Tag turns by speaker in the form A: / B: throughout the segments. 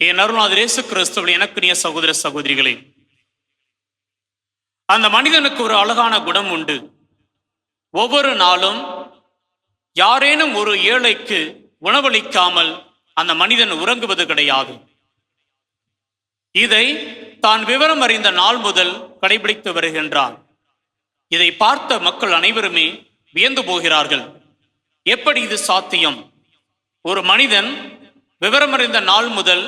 A: என் அருளாதர் இயேசு கிறிஸ்துவில் எனக்கு நீ சகோதர சகோதரிகளே அந்த மனிதனுக்கு ஒரு அழகான குணம் உண்டு. ஒவ்வொரு நாளும் யாரேனும் ஒரு ஏழைக்கு உணவளிக்காமல் அந்த மனிதன் உறங்குவது கிடையாது. இதை தான் விவரம் அறிந்த நாள் முதல் கடைபிடித்து வருகின்றான் இதை பார்த்த மக்கள் அனைவருமே வியந்து போகிறார்கள். எப்படி இது சாத்தியம்? ஒரு மனிதன் விவரமறிந்த நாள் முதல்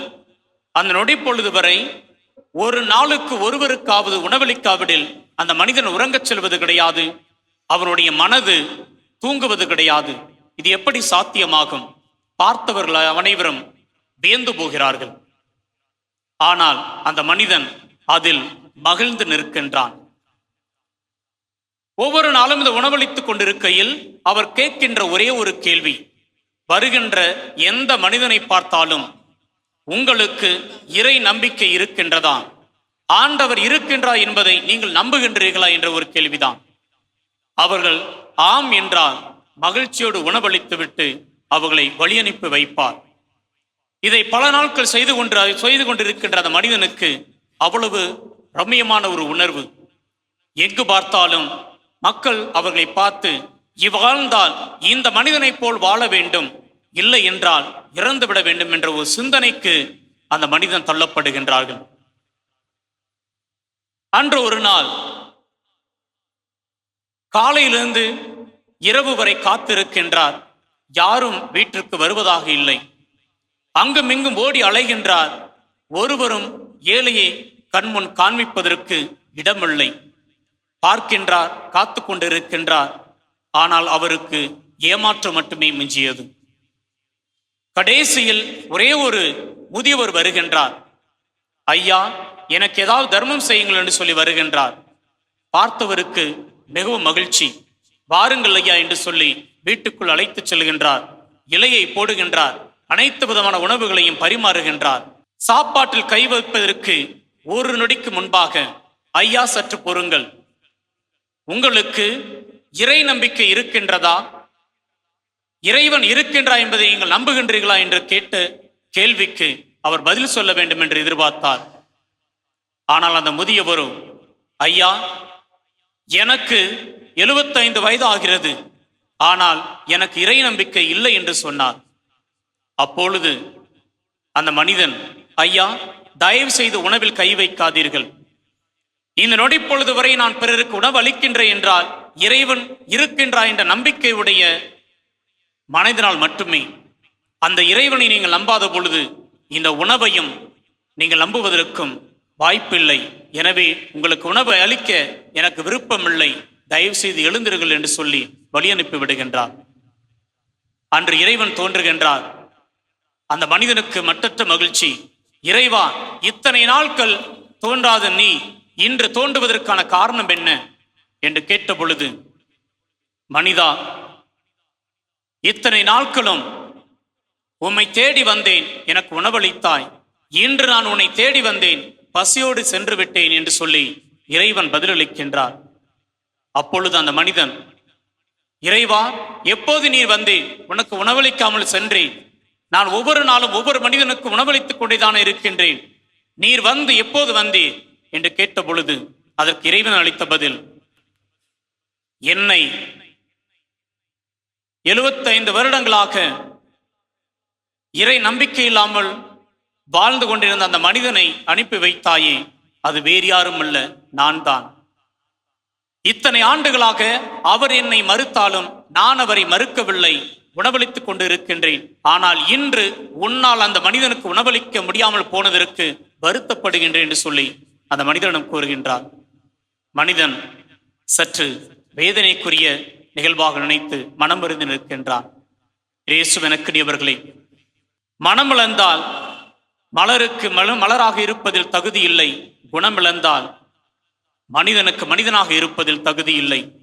A: அந்த நொடி பொழுது வரை ஒரு நாளுக்கு ஒருவருக்காவது உணவளிக்காவிடில் அந்த மனிதன் உறங்கச் செல்வது கிடையாது. அவருடைய மனது தூங்குவது கிடையாது. இது எப்படி சாத்தியமாகும்? பார்த்தவர்கள் அனைவரும் வியந்து போகிறார்கள். ஆனால் அந்த மனிதன் அதில் மகிழ்ந்து நிற்கின்றான். ஒவ்வொரு நாளும் இந்த உணவளித்துக் கொண்டிருக்கையில் அவர் கேட்கின்ற ஒரே ஒரு கேள்வி. வருகின்ற எந்த மனிதனை பார்த்தாலும் உங்களுக்கு இறை நம்பிக்கை இருக்கின்றதா ஆண்டவர் இருக்கின்றார் என்பதை நீங்கள் நம்புகின்றீர்களா என்ற ஒரு கேள்விதான். அவர்கள் ஆம் என்றால் மகிழ்ச்சியோடு உணவளித்துவிட்டு அவர்களை வழியனுப்பி வைப்பார். இதை பல நாட்கள் செய்து கொண்டு செய்து கொண்டிருக்கின்ற அந்த மனிதனுக்கு அவ்வளவு ரம்மியமான ஒரு உணர்வு. எங்கு பார்த்தாலும் மக்கள் அவர்களை பார்த்து இவ்வாழ்ந்தால் இந்த மனிதனைப் போல் வாழ வேண்டும். இல்லை என்றால் இறந்து விட வேண்டும் என்ற ஒரு சிந்தனைக்கு அந்த மனிதன் தள்ளப்படுகின்றார்கள். அன்று ஒரு நாள் காலையிலிருந்து இரவு வரை காத்திருக்கின்றார். யாரும் வீட்டிற்கு வருவதாக இல்லை. அங்கும் இங்கும் ஓடி அலைகின்றார். ஒருவரும் ஏழையை கண்முன் காண்பிப்பதற்கு இடமில்லை. பார்க்கின்றார் காத்து கொண்டிருக்கின்றார் ஆனால் அவருக்கு ஏமாற்றம் மட்டுமே மிஞ்சியது. கடைசியில் ஒரே ஒரு முதியவர் வருகின்றார். ஐயா எனக்கு ஏதாவது தர்மம் செய்யுங்கள் என்று சொல்லி வருகின்றார். பார்த்தவருக்கு மிகவும் மகிழ்ச்சி. வாருங்கள் ஐயா என்று சொல்லி வீட்டுக்குள் அழைத்துச் செல்கின்றார். இலையை போடுகின்றார். அனைத்து விதமான உணவுகளையும் பரிமாறுகின்றார். சாப்பாட்டில் கை வைப்பதற்கு ஒரு நொடிக்கு முன்பாக ஐயா சற்று பொறுங்கள். உங்களுக்கு இறை நம்பிக்கை இருக்கின்றதா? இறைவன் இருக்கின்றா என்பதை நீங்கள் நம்புகின்றீர்களா என்று கேட்ட கேள்விக்கு அவர் பதில் சொல்ல வேண்டும் என்று எதிர்பார்த்தார். ஆனால் அந்த முதியவரும் ஐயா எனக்கு எழுபத்தைந்து வயது ஆகிறது ஆனால் எனக்கு இறை நம்பிக்கை இல்லை என்று சொன்னார். அப்பொழுது அந்த மனிதன் ஐயா தயவு செய்து உணவில் கை வைக்காதீர்கள். இந்த நொடி பொழுது வரை நான் பிறருக்கு உணவு அளிக்கின்றேன் என்றால் இறைவன் இருக்கின்றார் என்ற நம்பிக்கையுடைய மனதினால் மட்டுமே. அந்த இறைவனை நீங்கள் நம்பாத பொழுது இந்த உணவையும் நீங்கள் நம்புவதற்கும் வாய்ப்பில்லை. எனவே உங்களுக்கு உணவை அளிக்க எனக்கு விருப்பமில்லை. தயவு செய்து எழுந்திருங்கள் என்று சொல்லி வழி அனுப்பி விடுகின்றார். அன்று இறைவன் தோன்றுகின்றார். அந்த மனிதனுக்கு மட்டற்ற மகிழ்ச்சி. இறைவா இத்தனை நாட்கள் தோன்றாத நீ இன்று தோன்றுவதற்கான காரணம் என்ன? என்று கேட்ட பொழுது மனிதா இத்தனை நாட்களும் உம்மை தேடி வந்தேன் எனக்கு உணவளித்தாய். இன்று நான் உன்னை தேடி வந்தேன் பசியோடு சென்று விட்டேன் என்று சொல்லி இறைவன் பதிலளிக்கின்றார். அப்பொழுது அந்த மனிதன் இறைவா எப்போது நீர் வந்தேன்? உனக்கு உணவளிக்காமல் சென்றேன். நான் ஒவ்வொரு நாளும் ஒவ்வொரு மனிதனுக்கு உணவளித்துக் கொண்டேதான் இருக்கின்றேன். நீர் வந்து எப்போது வந்தீர்? என்று கேட்ட பொழுது அதற்கு இறைவன் அளித்த பதில் என்னை எழுபத்தைந்து வருடங்களாக இறை நம்பிக்கை இல்லாமல் வாழ்ந்து கொண்டிருந்த அந்த மனிதனை அனுப்பி வைத்தாயே அது வேறு யாரும் அல்ல நான் தான் இத்தனை ஆண்டுகளாக அவர் என்னை மறுத்தாலும் நான் அவரை மறுக்கவில்லை உணவளித்துக் கொண்டு இருக்கின்றேன் ஆனால் இன்று உன்னால் அந்த மனிதனுக்கு உணவளிக்க முடியாமல் போனதற்கு வருத்தப்படுகின்றேன் என்று சொல்லி அந்த மனிதனிடம் கூறுகின்றார். மனிதன் சற்று வேதனைக்குரிய நிகழ்வாக நினைத்து மனம் இருந்து நிற்கின்றான் இயேசுவெனக்குரியவர்களே மனமிழந்தால் மலருக்கு மல மலராக இருப்பதில் தகுதி இல்லை குணமிழந்தால் மனிதனுக்கு மனிதனாக இருப்பதில் தகுதி இல்லை.